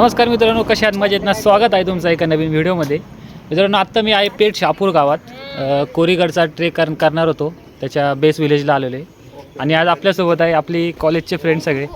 नमस्कार मित्रांनो कशा आहात? मजेत ना? स्वागत आहे तुमचं एका नवीन व्हिडिओमध्ये. मित्रांनो आत्ता मी आहे पेठ शहापूर गावात. कोरीगडचा ट्रेक कर करणार होतो. त्याच्या बेस विलेजला आलेलो आहे. आणि आज आपल्यासोबत आहे आपली कॉलेजचे फ्रेंड सगळे.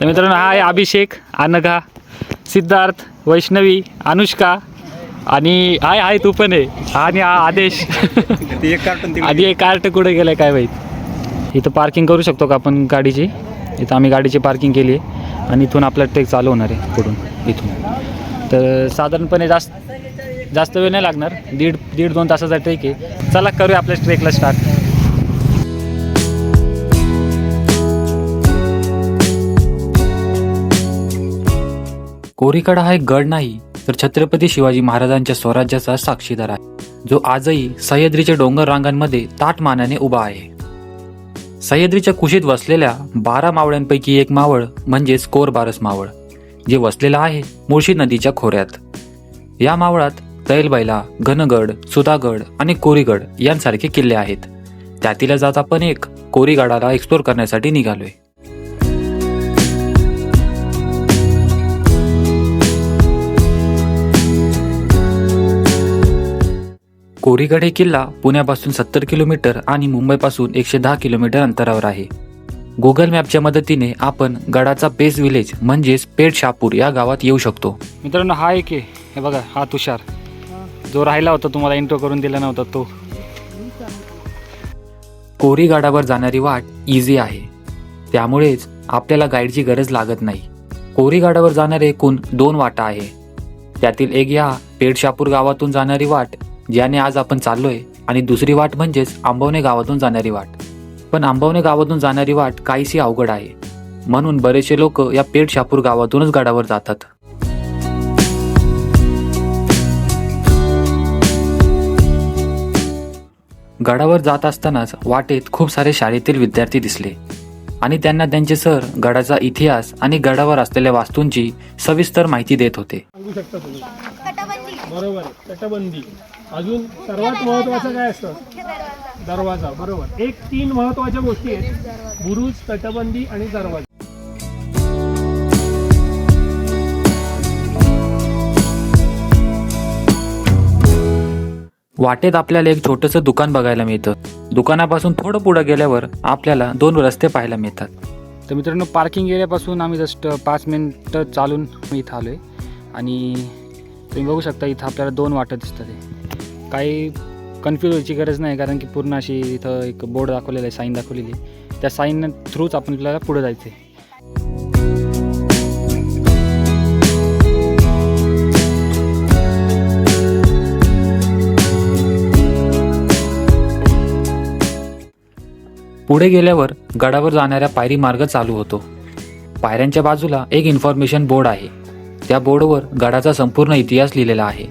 तर मित्रांनो हा आहे अभिषेक अनघा सिद्धार्थ वैष्णवी अनुष्का आणि आहे आहे तू पण आहे. आणि हा आदेश. आधी एक कार्ट कुठे गेलं काय माहीत. इथं पार्किंग करू शकतो का आपण गाडीची? इथं आम्ही गाडीची पार्किंग केली आहे. आणि इथून आपला ट्रेक चालू होणार आहे पुढून इथून. तर साधारणपणे जास्त जास्त वेळ नाही लागणार. दीड दीड दोन तासाचा ट्रेक आहे. चला करूया आपल्या ट्रेकला स्टार्ट कोरीकडा हा एक गड नाही तर छत्रपती शिवाजी महाराजांच्या स्वराज्याचा साक्षीदार आहे जो आजही सह्याद्रीच्या डोंगर रांगांमध्ये ताट मानाने उभा आहे. सह्याद्रीच्या कुशीत वसलेल्या बारा मावळ्यांपैकी एक मावळ म्हणजेच कोरबारस मावळ जे वसलेलं आहे मुळशी नदीच्या खोऱ्यात. या मावळात तैलबैला घनगड सुधागड आणि कोरीगड यांसारखे किल्ले आहेत. त्यातीलच आज आपण एक कोरीगडाला एक्सप्लोर करण्यासाठी निघालोय. कोरीगड हे किल्ला पुण्यापासून सत्तर किलोमीटर आणि मुंबईपासून एकशे दहा किलोमीटर अंतरावर आहे. गुगल मॅपच्या मदतीने आपण गडाचा बेस विलेज म्हणजेच पेठ शापूर या गावात येऊ शकतो. मित्रांनो हा एक आहे. हे बघा हा तुषार. जो राहिला होता तुम्हाला इंट्रो करून दिला नव्हता तो. कोरी गडावर जाणारी वाट इझी आहे. त्यामुळेच आपल्याला गाईडची गरज लागत नाही. कोरी गडावर जाणारे एकूण दोन वाटा आहे. त्यातील एक या पेठ शापूर गावातून जाणारी वाट ज्याने आज आपण चाललोय आणि दुसरी वाट म्हणजेच आंबवणे गावातून जाणारी वाट. पण आंबवणे गावातून जाणारी वाट काहीशी अवघड आहे. म्हणून बरेचसे लोक या पेठ शापूर गावातूनच गडावर जातात. गडावर जात असतानाच वाटेत खूप सारे शाळेतील विद्यार्थी दिसले. आणि त्यांना त्यांचे सर गडाचा इतिहास आणि गडावर असलेल्या वास्तूंची सविस्तर माहिती देत होते. बरोबर आहे. तटबंदी. अजून सर्वात महत्वाचं काय असतं? दरवाजा. बरोबर. एक तीन महत्त्वाच्या गोष्टी आहेत. बुरुज तटबंदी आणि दरवाजा. वाटेत आपल्याला एक छोटंसं दुकान बघायला मिळतं. दुकानापासून थोडं पुढं गेल्यावर आपल्याला दोन रस्ते पाहायला मिळतात. तर मित्रांनो पार्किंग एरियापासून आम्ही जस्ट पाच मिनटं चालून इथं आलो आहे आणि तुम्ही बघू शकता इथं आपल्याला दोन वाटत दिसतात आहे काही कन्फ्यूज व्हायची गरज नाही कारण की पूर्ण अशी इथं एक बोर्ड दाखवलेला आहे साईन दाखवलेली आहे. त्या साईन थ्रूच आपण आपल्याला पुढे जायचं आहे पुढे गेल्यावर गडावर जाणाऱ्या पायरी मार्ग चालू होतो. पायऱ्यांच्या बाजूला एक इन्फॉर्मेशन बोर्ड आहे. त्या बोर्डवर गडाचा संपूर्ण इतिहास लिहिलेला आहे.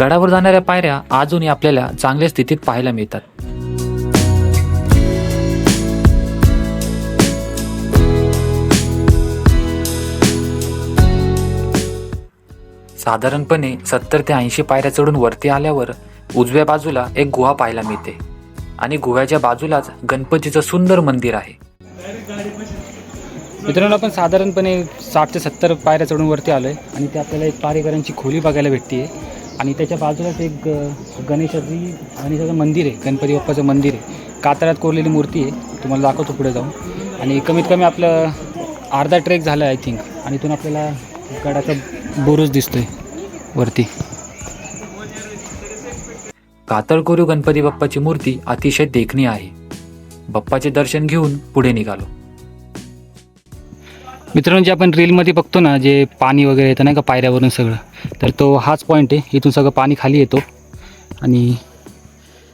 गडावर जाणाऱ्या पायऱ्या अजूनही आपल्याला चांगल्या स्थितीत पाहायला मिळतात. साधारणपणे सत्तर ते ऐंशी पायऱ्या चढून वरती आल्यावर उजव्या बाजूला एक गुहा पाहायला मिळते. आणि गुह्याच्या बाजूलाच गणपतीचं सुंदर मंदिर आहे. मित्रांनो आपण साधारणपणे साठ ते सत्तर पायऱ्या चढून वरती आलो आहे आणि ते आपल्याला एक पारेकरांची खोली बघायला भेटते आणि त्याच्या बाजूलाच एक गणेशाची गणेशाचं मंदिर आहे गणपती बाप्पाचं मंदिर आहे. कातळात कोरलेली मूर्ती आहे. तुम्हाला दाखवतो पुढे जाऊन. आणि कमीत कमी आपलं अर्धा ट्रेक झाला आय थिंक आणि इथून आपल्याला गडाचा बुरुज दिसतोय वरती. कातळकोरीव गणपती बाप्पाची मूर्ती अतिशय देखणी आहे. बाप्पाचे दर्शन घेऊन पुढे निघालो. मित्रांनो जे आपण रीलमध्ये बघतो ना जे पाणी वगैरे येतं नाही का पायऱ्यावरून सगळं तर तो हाच पॉईंट आहे. इथून सगळं पाणी खाली येतो. आणि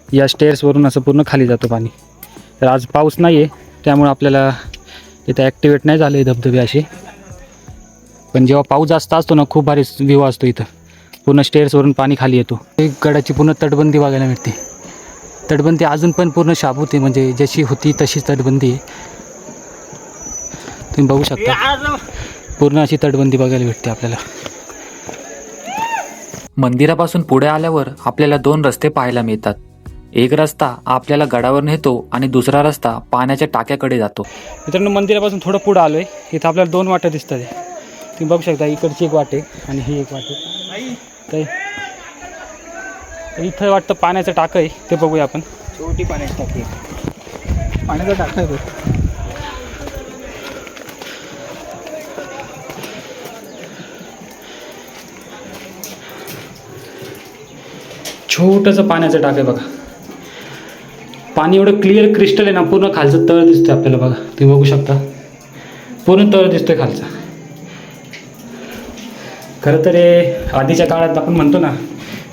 या स्टेअर्सवरून असं पूर्ण खाली जातो पाणी. तर आज पाऊस नाही आहे त्यामुळं आपल्याला इथं ॲक्टिवेट नाही झाले धबधबे असे. पण जेव्हा पाऊस जास्त असतो ना खूप भारी व्ह्यू असतो इथं. पूर्ण स्टेअर्सवरून पाणी खाली येतो. एक गडाची पूर्ण तटबंदी बघायला मिळते. तटबंदी अजून पण पूर्ण शाबूत आहे म्हणजे जशी होती तशीच तटबंदी आहे. तुम्ही बघू शकता. पूर्ण अशी तटबंदी बघायला भेटते आपल्याला. मंदिरापासून पुढे आल्यावर आपल्याला दोन रस्ते पाहायला मिळतात. एक रस्ता आपल्याला गडावर नेतो आणि दुसरा रस्ता पाण्याच्या टाक्याकडे जातो. मित्रांनो मंदिरापासून थोडं पुढं आलो आहे इथं आपल्याला दोन वाटा दिसतात. तुम्ही बघू शकता इकडची एक वाट आणि ही एक वाट तर इथं वाटतं पाण्याचं टाकं आहे ते बघूया आपण. छोटी पाण्याची टाकी. पाण्याचा टाका आहे. छोटंसं पाण्याचं टाक आहे बघा. पाणी एवढं क्लिअर क्रिस्टल आहे ना पूर्ण खालचं तळ दिसतं आपल्याला बघा. तुम्ही बघू शकता. पूर्ण तळ दिसतोय खालचा. खरं तर हे आधीच्या काळात आपण म्हणतो ना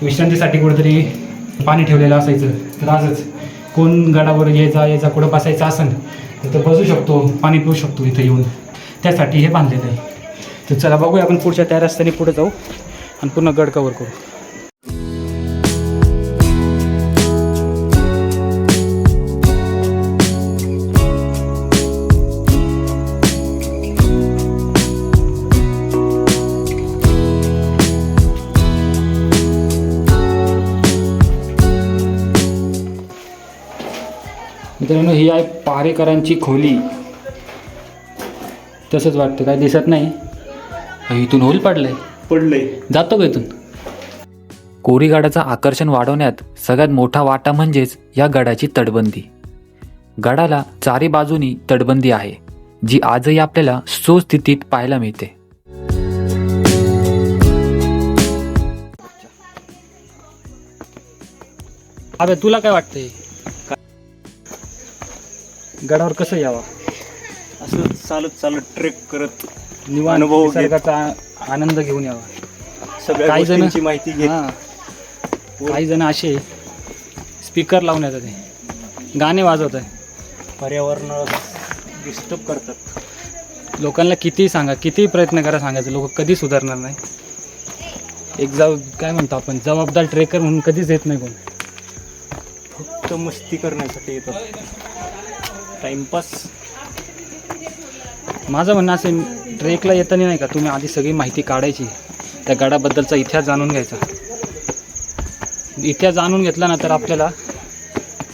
विश्रांतीसाठी कुठेतरी पाणी ठेवलेलं असायचं. तर आजच कोण गडावर यायचा यायचा कुठं बसायचं असेल तर बसू शकतो पाणी पिऊ शकतो इथं येऊन. त्यासाठी हे बांधलेलं आहे. तर चला बघूया आपण पुढच्या त्या रस्त्याने पुढे जाऊ आणि पूर्ण गड कवर करू. मित्रांनो ही आहे पारेकरांची खोली. तसंच वाटतं काय दिसत नाही. इथून होल पडलंय. पडलंय. जातो का इथून? कोरीगडाचं आकर्षण वाढवण्यात सगळ्यात मोठा वाटा म्हणजेच या गडाची तटबंदी. गडाला चारी बाजूनी तटबंदी आहे जी आजही आपल्याला सुस्थितीत पाहायला मिळते. अबे तुला काय वाटतंय? गडावर कसं यावं? असं चालत चालत ट्रेक करत निवांत अनुभव घेत. निसर्गाचा आ- आनंद घेऊन यावा. सगळ्या काही जण- गोष्टींची माहिती घेत. हां. काही जण असे स्पीकर लावून येतात ते गाणे वाजवत आहे पर्यावरणाला डिस्टर्ब करतात. लोकांना कितीही सांगा कितीही प्रयत्न करा सांगायचं. लोक कधी सुधारणार नाही. एक जब काय म्हणतो आपण? जबाबदार ट्रेकर म्हणून कधीच येत नाही कोण. फक्त मस्ती करण्यासाठी येतात. टाइमपास. माझं म्हणणं असेल ट्रेकला येताना नाही का तुम्ही आधी सगळी माहिती काढायची. त्या गडाबद्दलचा इतिहास जाणून घ्यायचा. इतिहास जाणून घेतला ना तर आपल्याला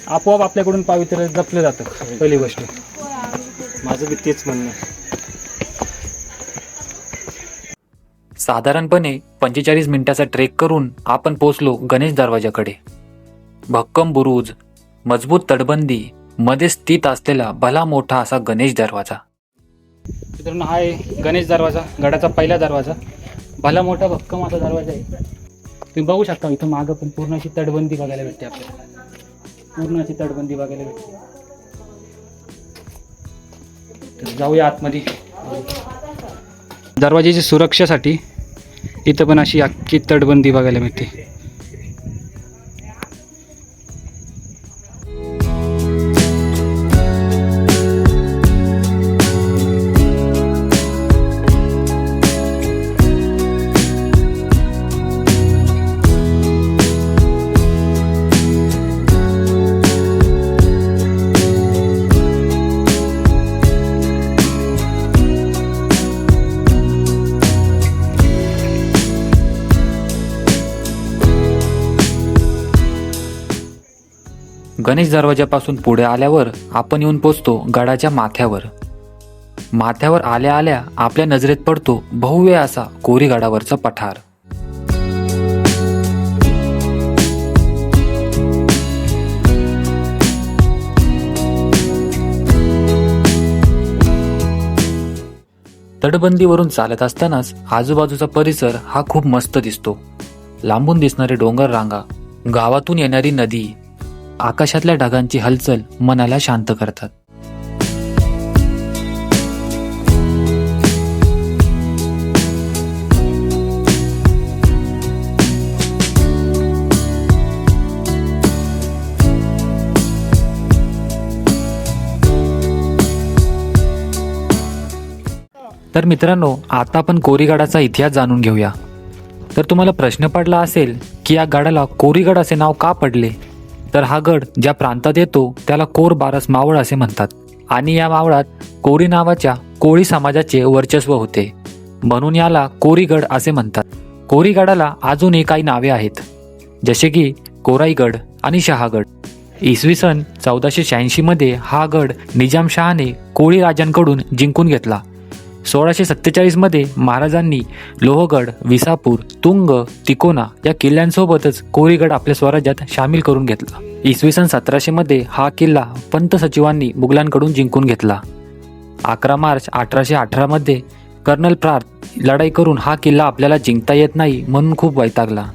आपोआप आपल्याकडून पावित्र्य जपलं जातं पहिली गोष्ट. माझं बी तेच म्हणणं आहे. साधारणपणे पंचेचाळीस मिनिटाचा ट्रेक करून आपण पोचलो गणेश दरवाजाकडे. भक्कम बुरुज मजबूत तटबंदी मध्ये स्थित असलेला भला मोठा असा गणेश दरवाजा. मित्रांनो हा आहे गणेश दरवाजा गडाचा पहिला दरवाजा. भला मोठा भक्कम असा दरवाजा आहे. तुम्ही बघू शकता इथं मागं पण पूर्ण अशी तटबंदी बघायला भेटते आपल्याला. पूर्ण अशी तटबंदी बघायला भेटते. तर जाऊया आतमध्ये. दरवाजाची सुरक्षेसाठी इथं पण अशी अख्खी तटबंदी बघायला मिळते गणेश दरवाजापासून पुढे आल्यावर आपण येऊन पोचतो गडाच्या माथ्यावर. माथ्यावर आल्या आल्या आपल्या नजरेत पडतो भव्य असा कोरी गडावरचा पठार. तटबंदीवरून चालत असतानाच आजूबाजूचा परिसर हा खूप मस्त दिसतो. लांबून दिसणारे डोंगर रांगा गावातून येणारी नदी आकाशातल्या ढगांची हालचाल मनाला शांत करतात. तर मित्रांनो आता आपण कोरीगडाचा इतिहास जाणून घेऊया. तर तुम्हाला प्रश्न पडला असेल की या गडाला कोरीगड असे नाव का पडले? तर हा गड ज्या प्रांतात येतो त्याला कोर बारस मावळ असे म्हणतात. आणि या मावळात कोरी नावाच्या कोळी समाजाचे वर्चस्व होते. म्हणून याला कोरीगड असे म्हणतात. कोरीगडाला अजूनही काही नावे आहेत. जसे की कोराईगड आणि शहागड. इसवी सन चौदाशे शहाऐंशी मध्ये हा गड निजामशहाने कोळी राजांकडून जिंकून घेतला. सोळाशे सत्तेचाळीसमध्ये महाराजांनी लोहगड विसापूर तुंग तिकोना या किल्ल्यांसोबतच कोरीगड आपल्या स्वराज्यात सामील करून घेतला. इसवी सन सतराशेमध्ये हा किल्ला पंत सचिवांनी मुघलांकडून जिंकून घेतला. अकरा मार्च अठराशे अठरामध्ये कर्नल प्रार्थ लढाई करून हा किल्ला आपल्याला जिंकता येत नाही म्हणून खूप वैतागला.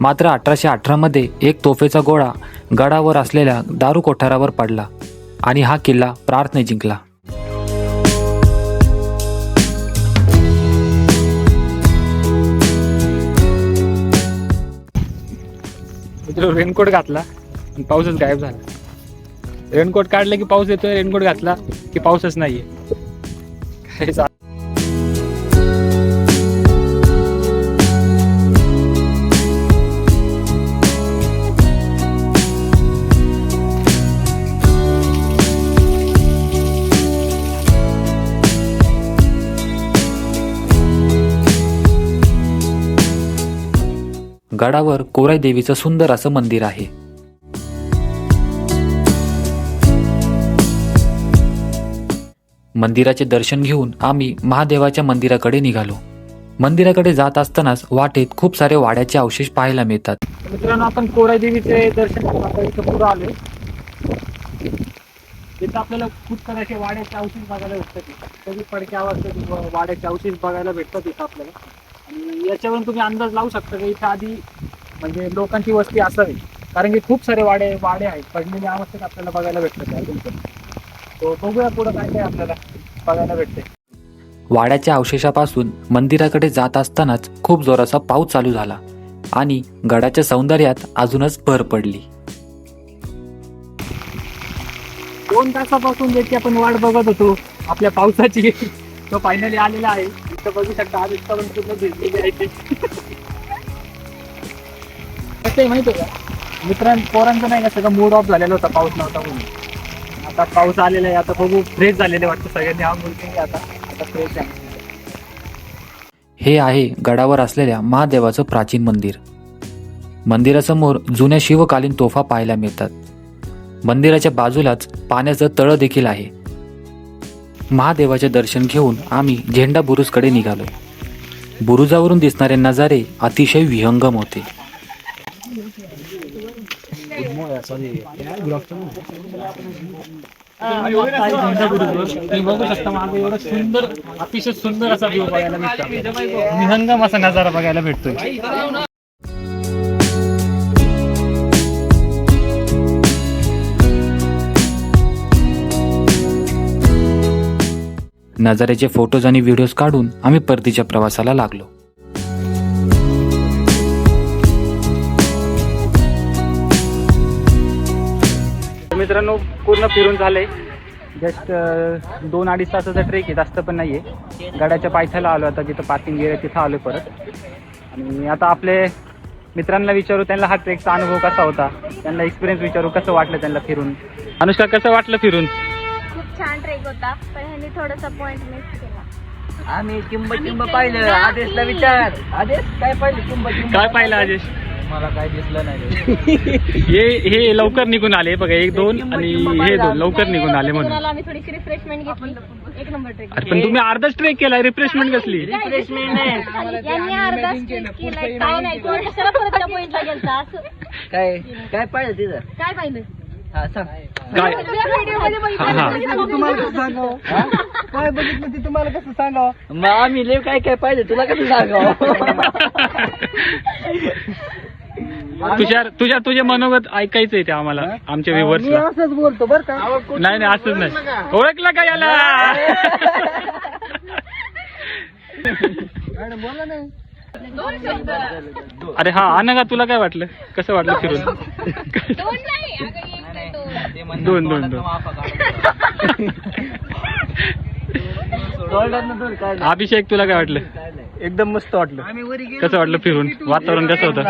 मात्र अठराशे अठरामध्ये एक तोफेचा गोळा गडावर असलेल्या दारू कोठारावर पडला आणि हा किल्ला प्रार्थने जिंकला. मित्र रेनकोट घातला आणि पाऊसच गायब झाला. रेनकोट काढलं की पाऊस येतोय रेनकोट घातला की पाऊसच नाहीये. काय गडावर कोराई देवीचं सुंदर असं मंदिर आहे. मंदिराचे दर्शन घेऊन आम्ही महादेवाच्या मंदिराकडे निघालो. मंदिराकडे जात असतानाच वाटेत खूप सारे वाड्याचे अवशेष पाहायला मिळतात. मित्रांनो आपण कोराई देवीचे दर्शन पुढे आलो तिथं आपल्याला खूप सारे वाड्याचे अवशेष बघायला भेटतात. कधी पडक्या वाड्याचे अवशेष बघायला भेटतात तिथं आपल्याला. आणि याच्यावरून तुम्ही अंदाज लावू शकता की? इथं आधी म्हणजे लोकांची वस्ती असावी. कारण की खूप सारे वाडे वाडे आहेत. पडलेल्या अवस्थेत आपल्याला बघायला भेटतात तो बघूया पुढं काय काय आपल्याला बघायला भेटते. वाड्याच्या अवशेषापासून मंदिराकडे जात असतानाच खूप जोराचा पाऊस चालू झाला आणि गडाच्या सौंदर्यात अजूनच भर पडली. दोन तासापासून ज्याची आपण वाट बघत होतो आपल्या पावसाची तो फायनली आलेला आहे. इथं बघू शकता आज इतका पूर्ण भिजलेली आहे. ते. कसं आहे माहिती का? मित्रां पोरांचं नाही का सगळं मूड ऑफ झालेला होता पाऊस नव्हता म्हणून. आता पाऊस आलेला आहे आता बघू फ्रेश झालेले वाटतं सगळ्यांनी. हा मुलगी आता आता फ्रेश आहे. हे आहे गडावर असलेल्या महादेवाचं प्राचीन मंदिर. मंदिरासमोर जुन्या शिवकालीन तोफा पाहायला मिळतात. मंदिराच्या बाजूलाच पाण्याचं तळं देखील आहे. महादेवाचे दर्शन घेऊन आम्ही झेंडा बुरुजकडे निघालो बुरुजावरून दिसणारे नजारे अतिशय विहंगम होते. बघू शकता मागे एवढं सुंदर अतिशय सुंदर असा व्ह्यू बघायला भेटतो विहंगम असा नजारा बघायला भेटतोय. नजाऱ्याचे फोटोज आणि व्हिडिओज काढून आम्ही परतीच्या प्रवासाला लागलो. मित्रांनो पूर्ण फिरून झाले. जस्ट दोन अडीच तासाचा ट्रेक आहे जास्त पण नाहीये. गडाच्या पायथ्याला आलो आता जिथं पार्किंग गेलं तिथं आलो परत. आणि आता आपले मित्रांना विचारू त्यांना हा ट्रेकचा अनुभव कसा होता? त्यांना एक्सपिरियन्स विचारू कसं वाटलं त्यांना फिरून? अनुष्का कसं वाटलं फिरून? खूप छान ट्रेक होता पण ह्यांनी थोडासा पॉइंट मिस केला. आम्ही चिंब चिंब पाहिलं. आदेशला विचार. आदेश काय पाहिलं? चिंब चिंब काय पाहिलं आजेश मला काय दिसलं नाही हे हे लवकर निघून आले. बघा एक दोन आणि हे दोन लवकर निघून आले म्हणून. आम्ही थोडीशी रिफ्रेशमेंट घेतली. एक नंबर ट्रेक. अरे पण तुम्ही अर्धाच ट्रेक केला रिफ्रेशमेंट कसली? रिफ्रेशमेंट नाही यांनी अर्धा ट्रेक केलाय. काय नाही तुम्ही कशाला परत त्या पॉइंटला गेलता? असं काय काय पाहिलं तिथं? काय पाहिलं? काय व्हिडिओमध्ये. बघितलं काय बघितलं ते तुम्हाला कसं सांगावं? मग आम्ही लय काय काय पाहिजे तुला कसं सांगावं? तुझ्या तुझ्या तुझे मनोगत ऐकायचंय ते आम्हाला आमच्या मी व्ह्युअर्सला असंच बोलतो बरं का? नाही नाही असंच नाही. ओळखला का याला? मॅडम बोला नाही अरे हा अनगा तुला काय वाटलं? कसं वाटलं फिरून? दोन दोन. दोन. अभिषेक तुला काय वाटलं? एकदम मस्त वाटलं. आम्ही वरी गेलो कसं वाटलं फिरून? वातावरण कसं होतं?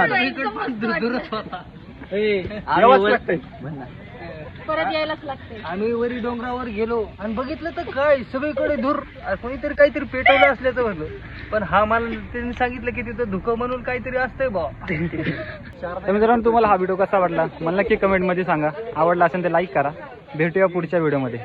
परत यायलाच लागतंय. आम्ही वरी डोंगरावर गेलो आणि बघितलं तर काय सगळीकडे धूर. आणि कोणीतरी काहीतरी पेटवलं असल्याचं म्हणलं. पण हा मला त्यांनी सांगितलं की तिथं धुकं म्हणून काहीतरी असतंय बा तर मित्रांनो तुम्हाला हा व्हिडिओ कसा वाटला? मला नक्की कमेंटमध्ये सांगा. आवडला असेल तर लाईक करा. भेटूया पुढच्या व्हिडिओमध्ये